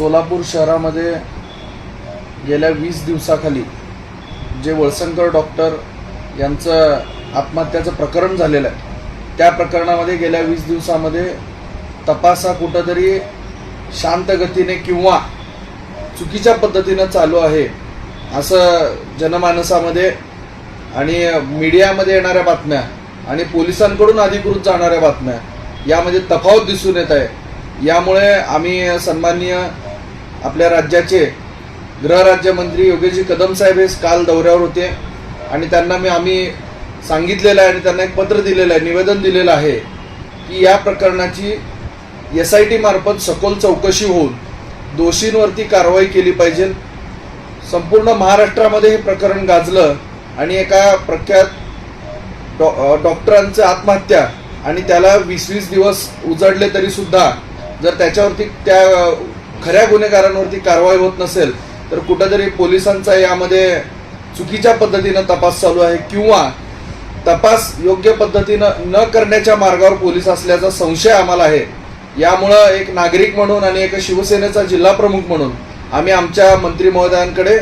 सोलापूर शहरामध्ये गेल्या वीस दिवसाखाली जे वळसंकर डॉक्टर यांचं आत्महत्याचं प्रकरण झालेलं आहे त्या प्रकरणामध्ये गेल्या वीस दिवसामध्ये तपासा कुठंतरी शांत गतीने किंवा चुकीच्या पद्धतीनं चालू आहे असं जनमानसामध्ये आणि मीडियामध्ये येणाऱ्या बातम्या आणि पोलिसांकडून अधिकृत जाणाऱ्या बातम्या यामध्ये तफावत दिसून येत आहे. यामुळे आम्ही सन्माननीय आपल्या राज्याचे गृहराज्यमंत्री योगेशजी कदम साहेब हे काल दौऱ्यावर होते. आणि त्यांना मी आम्ही सांगितलेलं आहे आणि त्यांना एक पत्र दिलेलं आहे निवेदन दिलेलं आहे की या प्रकरणाची एस आय टी मार्फत सखोल चौकशी होऊन दोषींवरती कारवाई केली पाहिजे. संपूर्ण महाराष्ट्रामध्ये हे प्रकरण गाजलं आणि एका प्रख्यात डॉ डॉक्टरांचं आत्महत्या आणि त्याला वीस वीस दिवस उजडले तरीसुद्धा जर त्याच्यावरती त्या खऱ्या गुन्हेगारांवरती कारवाई होत नसेल तर कुठंतरी पोलिसांचा यामध्ये चुकीच्या पद्धतीनं तपास चालू आहे किंवा तपास योग्य पद्धतीनं न करण्याच्या मार्गावर पोलीस असल्याचा संशय आम्हाला आहे. यामुळं एक नागरिक म्हणून आणि एक शिवसेनेचा जिल्हा प्रमुख म्हणून आम्ही आमच्या मंत्री महोदयांकडे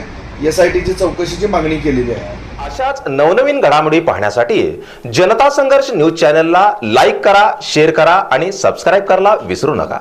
एस आय टीची चौकशीची मागणी केलेली आहे. अशाच नवनवीन घडामोडी पाहण्यासाठी जनता संघर्ष न्यूज चॅनलला लाईक करा शेअर करा आणि सबस्क्राईब करायला विसरू नका.